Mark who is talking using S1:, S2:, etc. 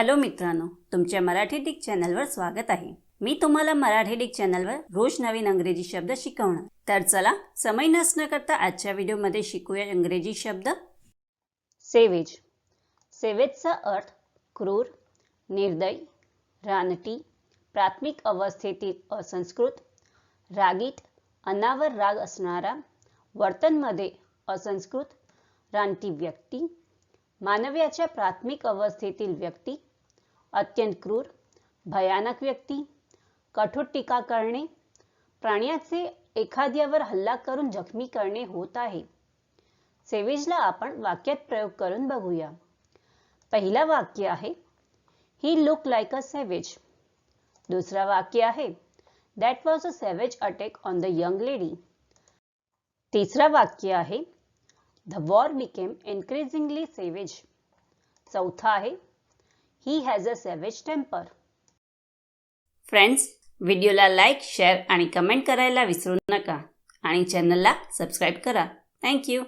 S1: Hello मित्रांनो तुमच्या Marathi Dick चॅनलवर स्वागत आहे. मी तुम्हाला मराठी डिक चॅनलवर रोज नवीन अंग्रेजी शब्द शिकवणार. तर चला समय नसणं करता आजच्या व्हिडिओमध्ये शिकूया इंग्रजी शब्द. सेवेज. सेवेजचा अर्थ क्रूर निर्दयी रानटी प्राथमिक अवस्थेतील असंस्कृत रागीट अनावर राग असणारा वर्तनमध्ये असंस्कृत रानटी व्यक्ती मानव्याच्या प्राथमिक अवस्थेतील व्यक्ती अत्यंत क्रूर भयानक व्यक्ती कठोर टीका करणे प्राण्याचे एखाद्यावर हल्ला करून जखमी करणे होत आहे. सेवेजला आपण वाक्यात प्रयोग करून बघूया. पहिला वाक्य आहे he look like a savage दुसरा वाक्य आहे that was a savage attack on the young lady तिसरा वाक्य आहे the war became increasingly savage चौथा आहे he has a savage temper friends व्हिडिओला लाईक शेअर आणि कमेंट करायला विसरू नका. आणि चॅनलला सबस्क्राईब करा. थँक्यू